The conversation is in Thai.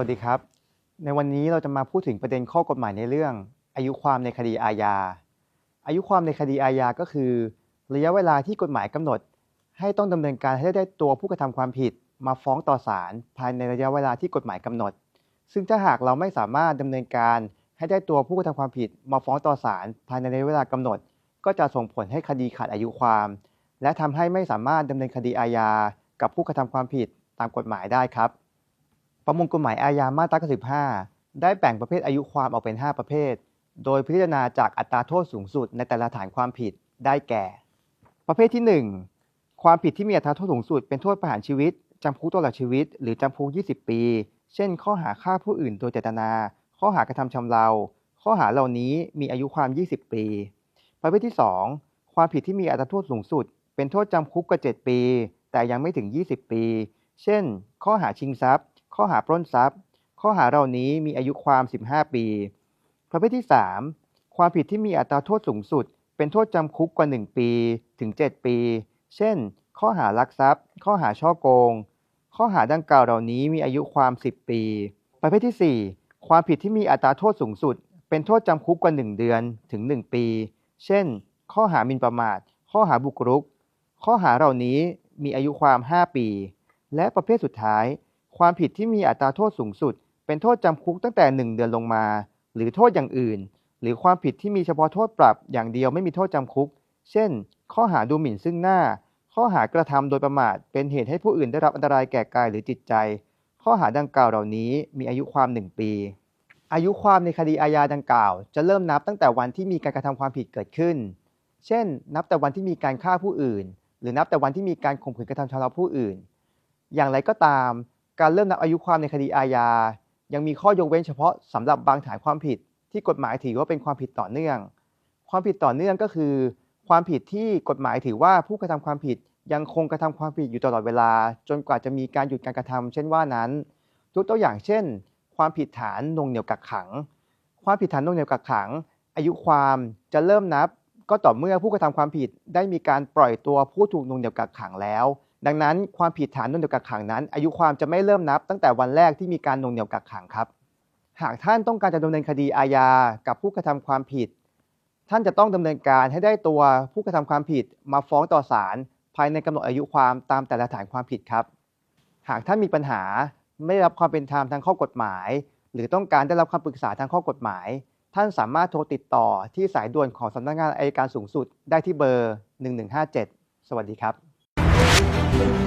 วัสดีครับ ในวันนี้เราจะมาพูดถึงประเด็นข้อกฎหมายในเรื่อง อายุความในคดีอาญา อายุความในคดีอาญาก็คือ ระยะเวลาที่กฎหมายกำหนด ให้ต้องดำเนินการให้ได้ตัวผู้กระทำความผิด มาฟ้องต่อศาลภายในระยะเวลาที่กฎหมายกำหนด ซึ่งถ้าหากเราไม่สามารถดำเนินการให้ได้ตัวผู้กระทำความผิด มาฟ้องต่อศาลภายในระยะเวลากำหนด ก็จะส่งผลให้คดีขาดอายุความ และทำให้ไม่สามารถดำเนินคดีอาญากับผู้กระทำความผิดตามกฎหมายได้ครับ ประมวลกฎหมายอาญามาตรา95 ได้แบ่งประเภทอายุความออกเป็น 5 ประเภท โดยพิจารณาจากอัตราโทษสูงสุดในแต่ละฐานความผิดได้แก่ ประเภทที่ 1 ความผิดที่มีอัตราโทษสูงสุดเป็นโทษประหารชีวิตจำคุกตลอดชีวิต หรือจำคุก 20 ปี เช่น ข้อหาฆ่าผู้อื่นโดยเจตนา ข้อหากระทำชำเราข้อหาเหล่านี้มีอายุความ 20 ปี ประเภทที่ 2 ความผิดที่มีอัตราโทษสูงสุด เป็นโทษจำคุกกว่า7ปี แต่ยังไม่ถึง 20 ปี เช่น ข้อหาชิงทรัพย์ ข้อหาปล้นทรัพย์ ข้อหาเหล่านี้มีอายุความ 15 ปี ประเภทที่ 3 ความผิดที่มีอัตราโทษสูงสุด เป็นโทษจำคุกกว่า 1 ปีถึง 7 ปี เช่น ข้อหารักทรัพย์ ข้อหาช่อโกง ข้อหาดังกล่าวเหล่านี้มีอายุความ 10 ปี ประเภทที่ 4 ความผิดที่มีอัตราโทษสูงสุด เป็นโทษจำคุกกว่า 1 เดือนถึง 1 ปี เช่น ข้อหาหมินประมาท ข้อหาบุกรุก ข้อหาเหล่านี้มีอายุความ 5 ปี และประเภทสุดท้าย ความผิดที่มีอัตราโทษสูงสุด เป็นโทษจำคุกตั้งแต่ 1 เดือนลงมา หรือโทษอย่างอื่น หรือความผิดที่มีเฉพาะโทษปรับอย่างเดียวไม่มีโทษจำคุก เช่น ข้อหาดูหมิ่นซึ่งหน้า ข้อหากระทำโดยประมาท เป็นเหตุให้ผู้อื่นได้รับอันตรายแก่กายหรือจิตใจ ข้อหาดังกล่าวเหล่านี้มีอายุความ 1 ปี อายุความในคดีอาญาดังกล่าว จะเริ่มนับตั้งแต่วันที่มีการกระทำความผิดเกิดขึ้น เช่น นับแต่วันที่มีการฆ่าผู้อื่น หรือนับแต่วันที่มีการข่มขืนกระทำชำเราผู้อื่น อย่างไรก็ตาม การเริ่มนับอายุความในคดีอาญา ยังมีข้อยกเว้นเฉพาะสำหรับบางฐานความผิด ที่กฎหมายถือว่าเป็นความผิดต่อเนื่อง ความผิดต่อเนื่องก็คือ ความผิดที่กฎหมายถือว่าผู้กระทำความผิดยังคงกระทำความผิดอยู่ตลอดเวลา จนกว่าจะมีการหยุดการกระทำเช่นว่านั้นยกตัวอย่างเช่น ความผิดฐานนงเหนี่ยวกักขัง ความผิดฐานนงเหนี่ยวกักขัง อายุความจะเริ่มนับ ก็ต่อเมื่อผู้กระทำความผิดได้มีการปล่อยตัวผู้ถูกนงเหนี่ยวกักขังแล้ว ดังนั้นความผิดฐานน่วงเหนี่ยวกักขังนั้น อายุความจะไม่เริ่มนับตั้งแต่วันแรกที่มีการน่วงเหนี่ยวกักขังครับ หากท่านต้องการจะดำเนินคดีอาญากับผู้กระทำความผิด ท่านจะต้องดำเนินการให้ได้ตัวผู้กระทำความผิดมาฟ้องต่อศาลภายในกำหนดอายุความตามแต่ละฐานความผิดครับ หากท่านมีปัญหาไม่ได้รับความเป็นธรรมทางข้อกฎหมาย หรือต้องการได้รับคำปรึกษาทางข้อกฎหมาย ท่านสามารถโทรติดต่อที่สายด่วนของสำนักงานอายการสูงสุดได้ที่เบอร์ 1157 สวัสดีครับ Thank you.